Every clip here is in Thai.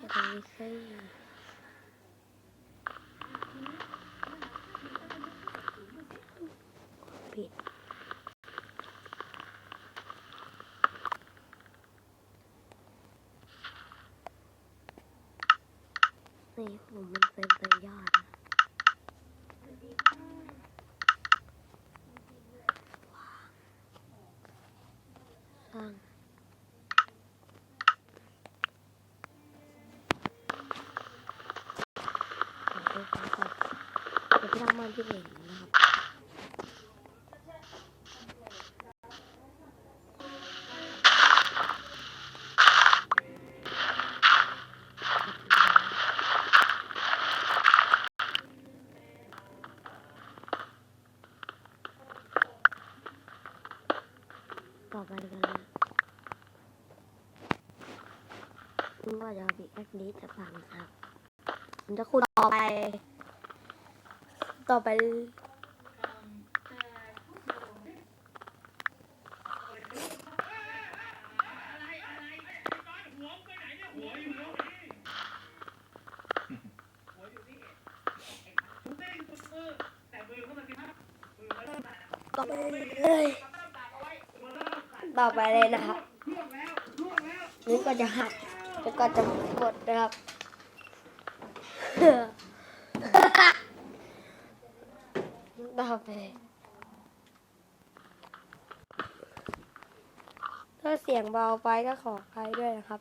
Cho tèo. เดี๋ยวพี่ตั้งนที่เห็นนะครับต่อไปกันนี่ว่าจะมีแอคนี้จะฟังครับ ผมจะคุยต่อไป ต่อไป ต่อไปเลยต่อไปเลยนะครับนี่ก็จะหักแล้วก็จะหมดนะครับ ต่อไปถ้าเสียงเบาไปก็ขออภัยด้วยนะครับ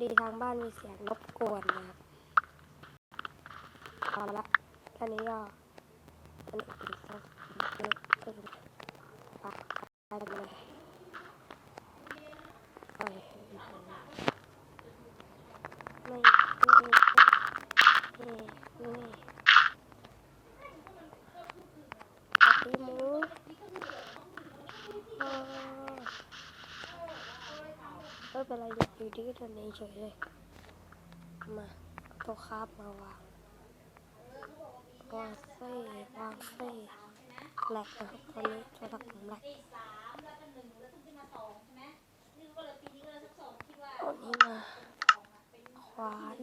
ดีทางบ้านมีเสียงรบกวนนะครับเอาละแค่นี้ก็อันนี้อีกสักเยอะก็จะปักไปเลยไปไม่ไม่ไม่ไม่ปฏิมูอ่า ไม่เป็นไรอยู่ดีก็ตัวนี้เฉยเลย มาตัวคาบมาวางวางเส้วางเส้แหลกนะครับตอนนี้โทรศัพท์ผมแหลกเอานี้มาขวาน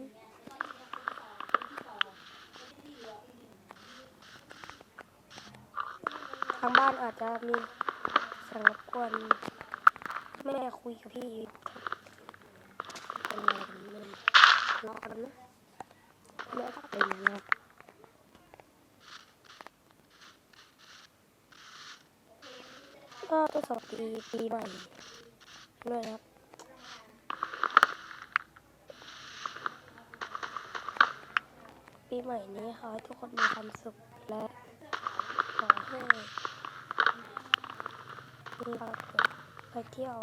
ทางบ้านอาจจะมีสียงรบกวนแม่คุยกับพี่อยู่เป็นไงกันไม่ รอกันนะแม่ก็เป็นนะครับก็ทดสอบปีปีใหม่ด้วยนะครับปีใหม่นี้ขอให้ทุกคนมีความสุขและขอให้มีความสุขไปเที่ยว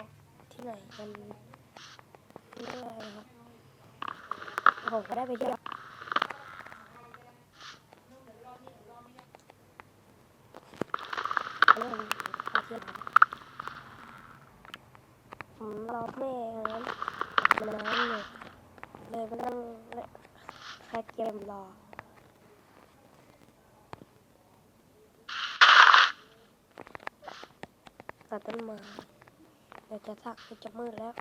ที่ไหนกันเรื่อยนะครับ ผมก็ได้ไปเที่ยวเรื่องไปเที่ยวนะครับผมรอแม่นั้นมาน้ำเลยเลยมานั่งเล่นแคสเกมรอตัดต้นไม้เดี๋ยวจะสักจะมืดแล้ว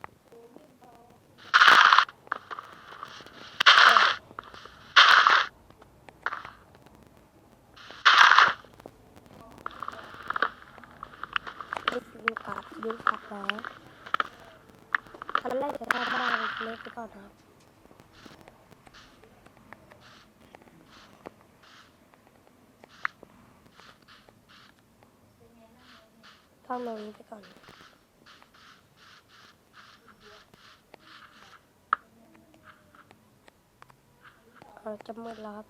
ได้ยุงกัดยุงกัดแล้ว ตอนแรกจะทำบ้านเล็กไปก่อนนะครับต้องตรงนี้ไปก่อนจะมืดแล้วครับ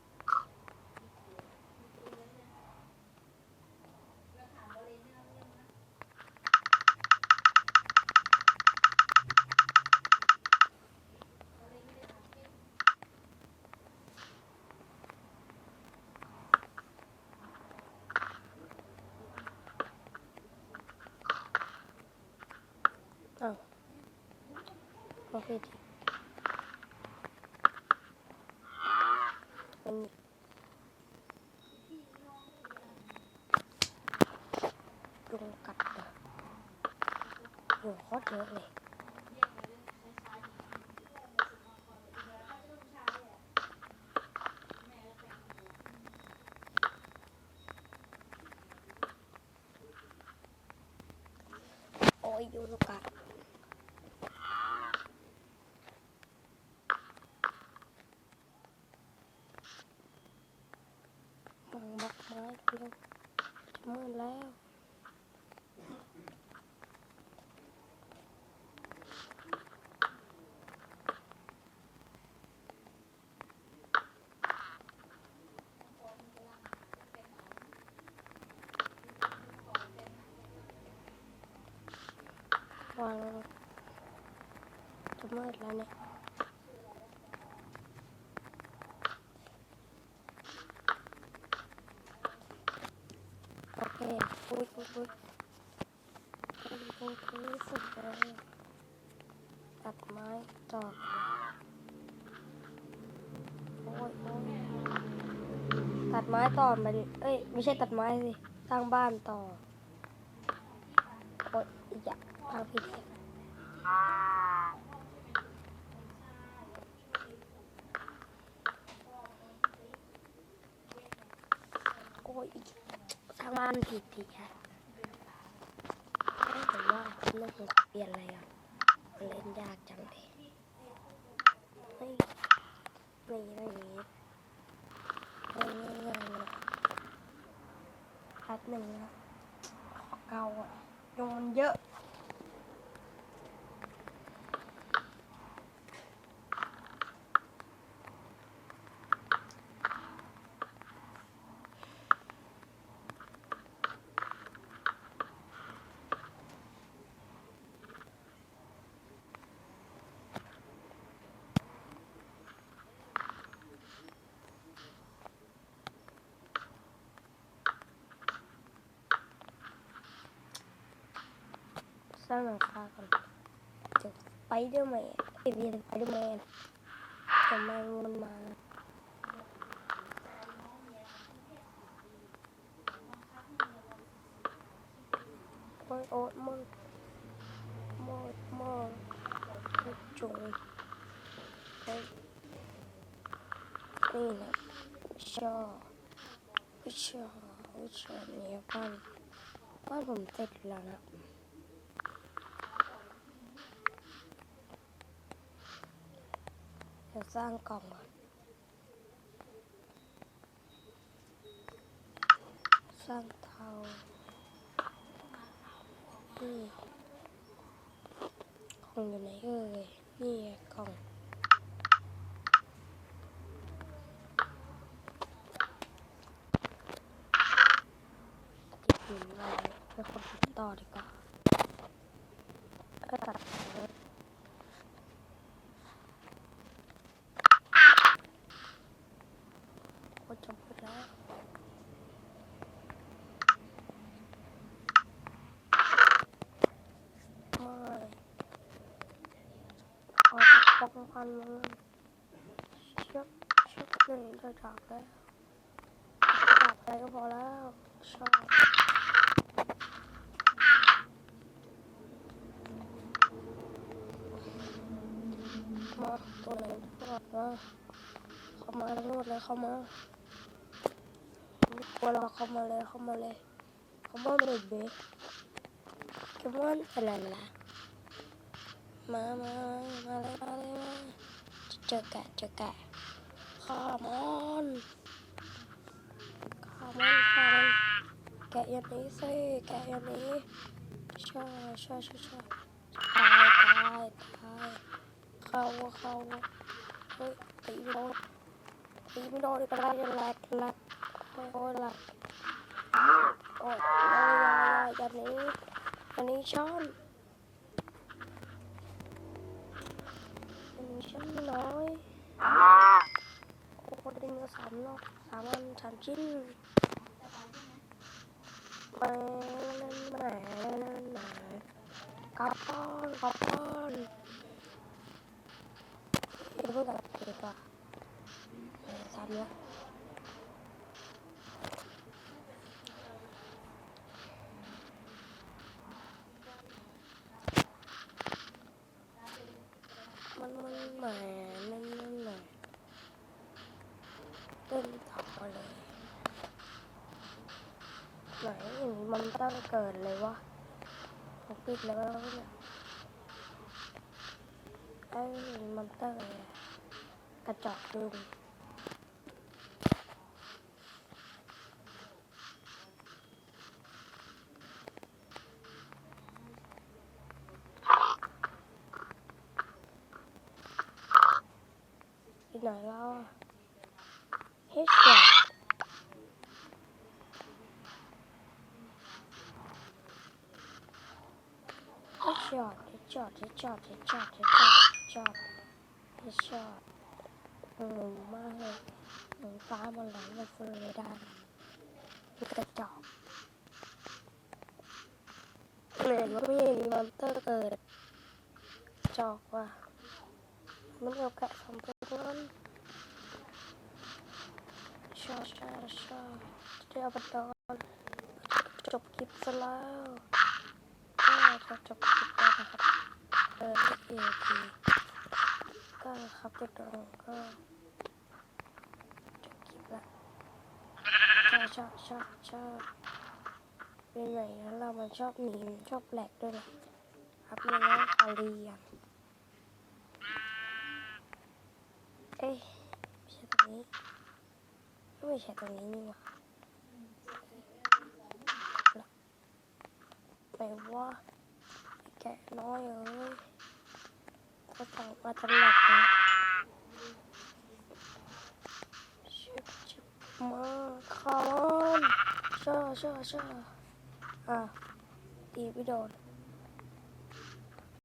อ้าว โอเคดีมันยุงกัดเหรอโหโคตรเยอะเลย มืดแล้ว วางจะมืดแล้วเนี่ย โอเค อุ้ยอุ้ยอุ้ยเป็นตรงที่ สุดเลยตัดไม้ต่อโอ้ยโอ้ยตัดไม้ต่อมาดิ เอ้ย ไม่ใช่ตัดไม้สิ สร้างบ้านต่อ โอ้ยอีกอย่างทางผิดโอ้ยสร้างบ้านผิดอีกอะ ไม่เห็นเปลี่ยนอะไรอะเล่นยากจังเลยไม่ไม่ไม่อย่างนี้ไม่ง่ายๆนะแป๊บหนึ่งนะขอเกาอะยุงมันเยอะ ส ร้างหลังคาก่อนเจะไปเดอร์แมนเอเวียนไปเดอร์แมนจะมามันมาโอ้ยโอ๊ตมึงมอดมอดจุงเฮ้ยนี่นะชอชอชอเนี่ยบ้านบ้านผมเสร็จแล้วนะ เดี๋ยวสร้างกล่องก่อนสร้างเตานี่กล่องอยู่ไหนเอ่ยนี่ไงกล่องติดหินไว้เพื่อคนติดต่อดีกว่าก็ตัดเลยโคตรจะพูดแล้ว ไม่เอา ป้องกันมันเชือกเชือกหนึ่งจะจับแล้วจับอะไรก็พอแล้วใชอบมาตัวไหนตัวมาเข้ามาทั้งหมดเลยเข้ามาไม่กลัวเราเข้ามาเลยเข้ามาเลยเข้ามาเลยเบ๊กเกมอนอะไรล่ะ มามามาเลยมาเลยมาเจอแกะเจอแกะข้ามอนข้ามอนข้ามอนแกะอย่างนี้สิแกะอย่างนี้ใช่ใช่ใช่ใช่ตายตายตายเข้าเข้าเฮ้ยตีไม่โดนตีไม่โดนก็ได้ยังแหลกแหลกโอ้ยแหลกโอ้ยโอ้ยอย่าอย่าอย่างนี้อันนี้ช้อนอัน ชิ้อยโอ้โหได้เนื้อสามเนอกสามอันสามชิ้นแหม่แหม่แหมกระป้อนกระป้อนเดี๋ยวเพิ่งกลับไปดีกว่าสามเนื้อ หน่อย่างนี้มันต้องเกิดเลยวะผมปิดแล้วเนี่ยไอ้มันต้อร์กระจกดึงที่ไหนแล้วเฮ้ย ช็อตเฮ็ดช็อตเฮ็ดช็อตเฮ็ดช็อตเฮ็ดช็อตเฮ็ดช็อมากเลยหนูฟ้ามันไหลมาเฟอร์เลยได้มันกระจอกเหมือนว่ามีมอนเตอร์เกิดจอกว่ะมันเอาแกะสองตัวนั้นชอบชอบชอบเดี๋ยวบัดดอนจบคลิปซะแล้วจะจบคลิปแล้วนะครับ เออเอทีก็ครับบัดดอนก็จบคลิปละชอบชอบชอบชอบเป็นไหนแล้วเรามันชอบหนีชอบแหลกด้วยนะครับยังไงเอาเรียนเอ้ยไม่ใช่ตรงนี้ไม่ใช่ตรงนี้นี่หว่าไหนว่า ไอ้แกะน้อยเอ้ยก็สั่งมาตลอดนะชิบชิบมาคอมช่าช่าช่าอะตีไม่โดน